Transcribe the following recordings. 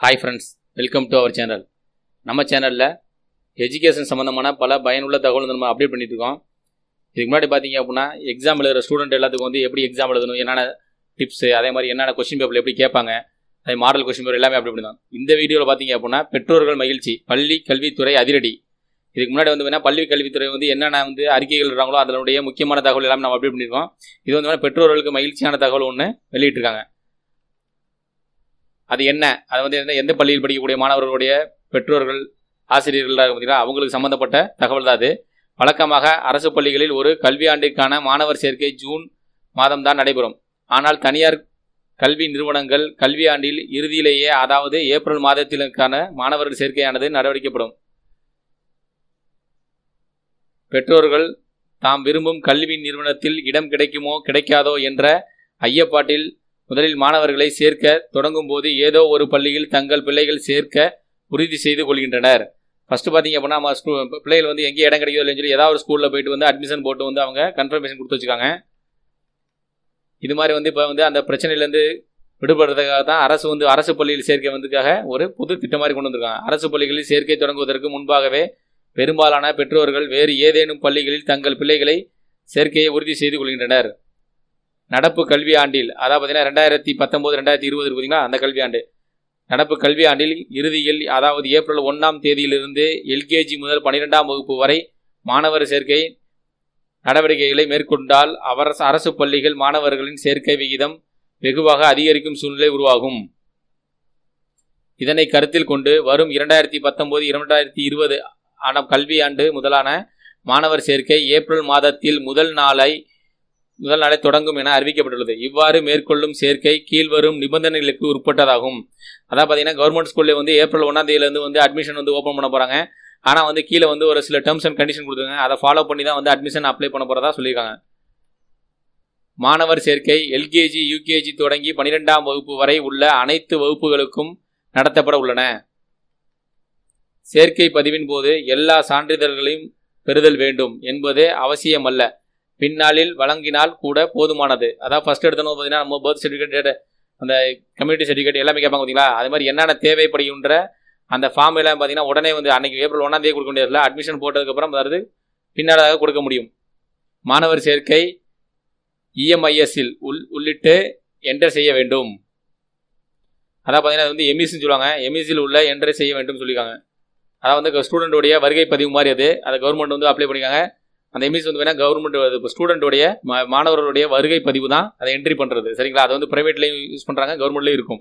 Hi friends welcome to our channel நம்ம சேனலில் education சம்மந்தமான பல பயனுள்ள தகவல் நம்ம அப்டேட் பண்ணிட்டு இருக்கோம். இதுக்கு முன்னாடி பார்த்தீங்க அப்படின்னா எக்ஸாம் எழுதுகிற ஸ்டூடெண்ட் எல்லாத்துக்கும் வந்து எப்படி எக்ஸாம் எழுதணும் என்னென்ன டிப்ஸு அதே மாதிரி என்னென்ன கொஸ்டின் பேப்பர் எப்படி கேட்பாங்க அதே மாடல் கொஸ்டின் பேப்பர் எல்லாமே அப்படி தான் இந்த வீடியோவில் பார்த்தீங்க அப்படின்னா பெற்றோர்கள் மகிழ்ச்சி பள்ளி கல்வித்துறை அதிரடி. இதுக்கு முன்னாடி வந்து வேணா பள்ளி கல்வித்துறை வந்து என்னென்ன வந்து அறிக்கைகள் இருக்காங்களோ அதனுடைய முக்கியமான தகவல் எல்லாமே நம்ம அப்டேட் பண்ணியிருக்கோம் இது வந்து பெற்றோர்களுக்கு மகிழ்ச்சியான தகவல் ஒன்று வெளியிட்டிருக்காங்க. அது என்ன? அது வந்து என்ன? எந்த பள்ளியில் படிக்கக்கூடிய மாணவர்களுடைய பெற்றோர்கள் ஆசிரியர்கள் பார்த்தீங்கன்னா அவங்களுக்கு சம்மந்தப்பட்ட தகவல் தான் அது. வழக்கமாக அரசு பள்ளிகளில் ஒரு கல்வியாண்டிற்கான மாணவர் சேர்க்கை ஜூன் மாதம்தான் நடைபெறும். ஆனால் தனியார் கல்வி நிறுவனங்கள் கல்வியாண்டில் இறுதியிலேயே அதாவது ஏப்ரல் மாதத்திற்கான மாணவர்கள் சேர்க்கையானது நடவடிக்கப்படும். பெற்றோர்கள் தாம் விரும்பும் கல்வி நிறுவனத்தில் இடம் கிடைக்குமோ கிடைக்காதோ என்ற ஐயப்பாட்டில் முதலில் மாணவர்களை சேர்க்க தொடங்கும் போது ஏதோ ஒரு பள்ளியில் தங்கள் பிள்ளைகள் சேர்க்க உறுதி செய்து கொள்கின்றனர். ஃபஸ்ட்டு பார்த்தீங்க அப்படின்னா நம்ம ஸ்கூ பிள்ளைகள் வந்து எங்கே இடம் கிடைக்குதோ இல்லைன்னு சொல்லி ஏதாவது ஒரு ஸ்கூலில் போயிட்டு வந்து அட்மிஷன் போட்டு வந்து அவங்க கன்ஃபர்மேஷன் கொடுத்து வச்சுக்காங்க. இது மாதிரி வந்து இப்போ வந்து அந்த பிரச்சனையிலேருந்து விடுபடுறதுக்காக தான் அரசு வந்து அரசு பள்ளியில் சேர்க்கை வந்ததுக்காக ஒரு புது திட்டம் மாதிரி கொண்டு வந்திருக்காங்க. அரசு பள்ளிகளில் சேர்க்கை தொடங்குவதற்கு முன்பாகவே பெரும்பாலான பெற்றோர்கள் வேறு ஏதேனும் பள்ளிகளில் தங்கள் பிள்ளைகளை சேர்க்கையை உறுதி செய்து கொள்கின்றனர். நடப்பு கல்வி ஆண்டில் அதாவது பார்த்தீங்கன்னா ரெண்டாயிரத்தி பத்தொம்போது ரெண்டாயிரத்தி இருபது பார்த்தீங்கன்னா அந்த கல்வி ஆண்டு நடப்பு கல்வி ஆண்டில் இறுதியில் அதாவது ஏப்ரல் ஒன்றாம் தேதியிலிருந்து எல்கேஜி முதல் பன்னிரெண்டாம் வகுப்பு வரை மாணவர் சேர்க்கை நடவடிக்கைகளை மேற்கொண்டால் அவர் அரசு பள்ளிகள் மாணவர்களின் சேர்க்கை விகிதம் வெகுவாக அதிகரிக்கும் சூழ்நிலை உருவாகும். இதனை கருத்தில் கொண்டு வரும் இரண்டாயிரத்தி பத்தொன்பது இரண்டாயிரத்தி இருபது ஆன கல்வியாண்டு முதலான மாணவர் சேர்க்கை ஏப்ரல் மாதத்தில் முதல் நாளை முதல் நாளை தொடங்கும் என அறிவிக்கப்பட்டுள்ளது. இவ்வாறு மேற்கொள்ளும் சேர்க்கை கீழ்வரும் நிபந்தனைகளுக்கு உட்பட்டதாகும். அதான் பார்த்தீங்கன்னா கவர்மெண்ட் ஸ்கூல்ல வந்து ஏப்ரல் ஒன்றாம் தேதியிலேருந்து வந்து அட்மிஷன் வந்து ஓப்பன் பண்ண போகிறாங்க ஆனால் வந்து கீழே வந்து ஒரு சில டேர்ம்ஸ் அண்ட் கண்டிஷன் கொடுத்துருங்க அதை ஃபாலோ பண்ணி தான் வந்து அட்மிஷன் அப்ளை பண்ண போகிறதா சொல்லியிருக்காங்க. மாணவர் சேர்க்கை எல்கேஜி யூகேஜி தொடங்கி பனிரெண்டாம் வகுப்பு வரை உள்ள அனைத்து வகுப்புகளுக்கும் நடத்தப்பட உள்ளன. சேர்க்கை பதிவின் போது எல்லா சான்றிதழ்களையும் பெறுதல் வேண்டும் என்பது அவசியமல்ல. பின்னாளில் வழங்கினால் கூட போதுமானது. அதான் ஃபர்ஸ்ட் எடுத்தணும் பார்த்தீங்கன்னா நம்ம பர்த் சர்டிஃபிகேட் அந்த கம்யூனிட்டி சர்டிஃபிகேட் எல்லாமே கேட்பாங்க பார்த்தீங்களா? அது மாதிரி என்னென்ன தேவைப்படுகின்ற அந்த ஃபார்ம் எல்லாம் பார்த்தீங்கன்னா உடனே வந்து அன்னைக்கு ஏப்ரல் ஒன்றாம் தேதி கொடுக்க முடியாதுல அட்மிஷன் போட்டதுக்கப்புறம் அதாவது பின்னாளாக கொடுக்க முடியும். மாணவர் சேர்க்கை இஎம்ஐஎஸ்ஸில் உள் உள்ளிட்டு என்டர் செய்ய வேண்டும். அதான் பார்த்தீங்கன்னா வந்து எம்இசின்னு சொல்லுவாங்க. எம்இசியில் உள்ள என்டர் செய்ய வேண்டும் சொல்லியிருக்காங்க. அதான் வந்து ஸ்டூடெண்ட்டுடைய வருகை பதிவு மாதிரி அது. அதை கவர்மெண்ட் வந்து அப்ளை பண்ணிக்காங்க அந்த எம்இசி வந்து வேணால் கவர்மெண்ட் இப்போ ஸ்டூடெண்ட்டுடைய மாணவர்களுடைய வருகை பதிவு தான் அதை என்ட்ரி பண்ணுறது சரிங்களா? அதை வந்து ப்ரைவேட்லேயும் யூஸ் பண்ணுறாங்க கவர்மெண்ட்லேயும் இருக்கும்.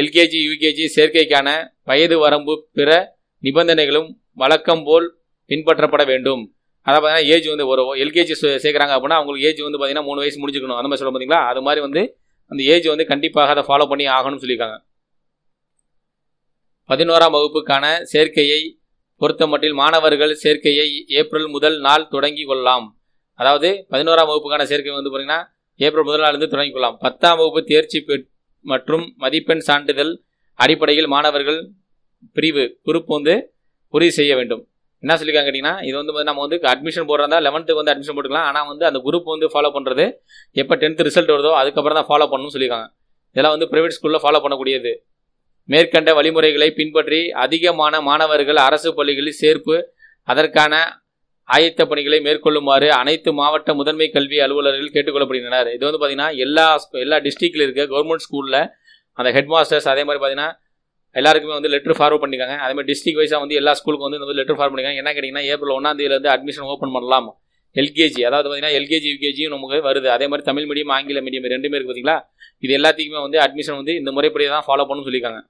எல்கேஜி யூகேஜி சேர்க்கைக்கான வயது வரம்பு பிற நிபந்தனைகளும் வழக்கம் போல் பின்பற்றப்பட வேண்டும். அதாவது பார்த்தீங்கன்னா ஏஜ் வந்து ஒரு எல்கேஜி சேர்க்குறாங்க அப்படின்னா அவங்களுக்கு ஏஜ் வந்து பார்த்தீங்கன்னா மூணு வயசு முடிஞ்சுக்கணும் அந்த மாதிரி சொல்ல பார்த்தீங்களா அது மாதிரி வந்து அந்த ஏஜ் வந்து கண்டிப்பாக அதை ஃபாலோ பண்ணி ஆகணும்னு சொல்லியிருக்காங்க. பதினோராம் வகுப்புக்கான சேர்க்கையை பொறுத்தமட்டில் மாணவர்கள் சேர்க்கையை ஏப்ரல் முதல் நாள் தொடங்கி கொள்ளலாம். அதாவது பதினோராம் வகுப்புக்கான சேர்க்கை வந்து பார்த்தீங்கன்னா ஏப்ரல் முதல் நாள் இருந்து தொடங்கி கொள்ளலாம். பத்தாம் வகுப்பு தேர்ச்சி மற்றும் மதிப்பெண் சான்றிதழ் அடிப்படையில் மாணவர்கள் பிரிவு குரூப் வந்து உறுதி செய்ய வேண்டும். என்ன சொல்லியிருக்காங்க கேட்டிங்கன்னா இது வந்து நம்ம வந்து அட்மிஷன் போடுறதா லெவன்த்துக்கு வந்து அட்மிஷன் போட்டுக்கலாம். ஆனால் வந்து அந்த குரூப் வந்து ஃபாலோ பண்ணுறது எப்போ டென்த்து ரிசல்ட் வருதோ அதுக்கப்புறம் தான் ஃபாலோ பண்ணணும்னு சொல்லியிருக்காங்க இதெல்லாம் வந்து ப்ரைவேட் ஸ்கூலில் ஃபாலோ பண்ணக்கூடியது. மேற்கண்ட வழிமுறைகளை பின்பற்றி அதிகமான மாணவர்கள் அரசு பள்ளிகளில் சேர்ப்பு அதற்கான ஆயத்த பணிகளை மேற்கொள்ளுமாறு அனைத்து மாவட்ட முதன்மை கல்வி அலுவலர்கள் கேட்டுக்கொள்ளப்படுகின்றனர். இது வந்து பார்த்தீங்கன்னா எல்லா எல்லா டிஸ்ட்ரிக்டில் இருக்க கவர்மெண்ட் ஸ்கூலில் அந்த ஹெட் மாஸ்டர்ஸ் அதே மாதிரி பார்த்தீங்கன்னா எல்லாருக்குமே வந்து லெட்டர் ஃபார்வர்ட் பண்ணிக்காங்க அதே மாதிரி டிஸ்ட்ரிக் வைஸாக வந்து எல்லா ஸ்கூலுக்கும் வந்து இந்த லெட்டர் ஃபார்வர்ட் பண்ணிக்காங்க என்ன கேட்டிங்கன்னா ஏப்ரல் ஒன்றாம் தேதியிலேருந்து அட்மிஷன் ஓப்பன் பண்ணலாம். எல்கேஜி அதாவது பார்த்தீங்கன்னா எல்கேஜி யூகேஜியும் நமக்கு வருது. அதே மாதிரி தமிழ் மீடியம் ஆங்கில மீடியம் ரெண்டுமே இருக்குது பார்த்தீங்களா இது எல்லாத்துக்குமே வந்து அட்மிஷன் வந்து இந்த முறைப்படி தான் ஃபாலோ பண்ணணும்னு சொல்லியிருக்காங்க.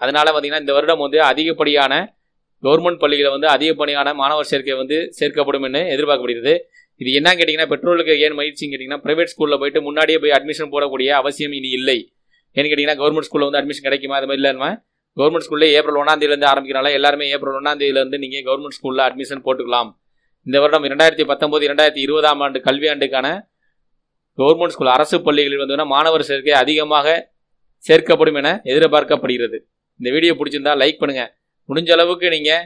அதனால பார்த்தீங்கன்னா இந்த வருடம் வந்து அதிகப்படியான கவர்மெண்ட் பள்ளிகளை வந்து அதிகப்படியான மாணவர் சேர்க்கை வந்து சேர்க்கப்படும் என்று எதிர்பார்க்கப்படுகிறது. இது என்ன கேட்டிங்கன்னா பெற்றோர்களுக்கு ஏன் மகிழ்ச்சின்னு கேட்டிங்கன்னா ப்ரைவேட் ஸ்கூலில் போயிட்டு முன்னாடியே போய் அட்மிஷன் போடக்கூடிய அவசியம் இனி இல்லை. ஏன்னு கேட்டிங்கன்னா கவர்மெண்ட் ஸ்கூலில் வந்து அட்மிஷன் கிடைக்குமா? அது மாதிரி இல்லாமல் கவர்மெண்ட் ஸ்கூலில் ஏப்ரல் ஒன்றாம் தேதியிலேருந்து ஆரம்பிக்கிறனால எல்லாருமே ஏப்ரல் ஒன்றாம் தேதியிலேருந்து நீங்கள் கவர்மெண்ட் ஸ்கூலில் அட்மிஷன் போட்டுக்கலாம். இந்த வருடம் இரண்டாயிரத்தி பத்தொம்போது இரண்டாயிரத்தி இருபதாம் ஆண்டு கல்வியாண்டுக்கான கவர்மெண்ட் ஸ்கூல் அரசு பள்ளிகளில் வந்து மாணவர் சேர்க்கை அதிகமாக சேர்க்கப்படும் என எதிர்பார்க்கப்படுகிறது. இந்த வீடியோ பிடிச்சிருந்தா லைக் பண்ணுங்கள் முடிஞ்ச அளவுக்கு நீங்கள்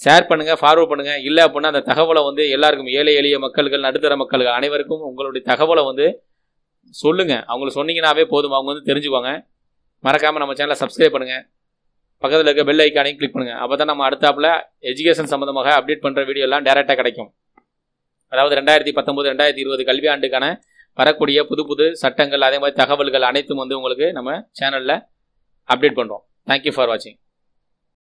ஷேர் பண்ணுங்கள் ஃபார்வர்ட் பண்ணுங்கள் இல்லை அப்படின்னா அந்த தகவலை வந்து எல்லாருக்கும் ஏழை எளிய மக்கள்கள் நடுத்தர மக்கள்கள் அனைவருக்கும் உங்களுடைய தகவலை வந்து சொல்லுங்கள் அவங்களுக்கு சொன்னீங்கன்னாவே போதும். அவங்க வந்து தெரிஞ்சுக்குவாங்க. மறக்காமல் நம்ம சேனலை சப்ஸ்கிரைப் பண்ணுங்கள் பக்கத்தில் இருக்க பெல் ஐக்கானையும் கிளிக் பண்ணுங்கள் அப்போ தான் நம்ம அடுத்தாப்பில் எஜுகேஷன் சம்மந்தமாக அப்டேட் பண்ணுற வீடியோலாம் டேரெக்டாக கிடைக்கும். அதாவது ரெண்டாயிரத்தி பத்தொம்போது ரெண்டாயிரத்தி இருபது கல்வி ஆண்டுக்கான வரக்கூடிய புது புது சட்டங்கள் அதே மாதிரி தகவல்கள் அனைத்தும் வந்து உங்களுக்கு நம்ம சேனலில் அப்டேட் பண்ணுறோம் தேங்க்யூ ஃபார் வாட்சிங்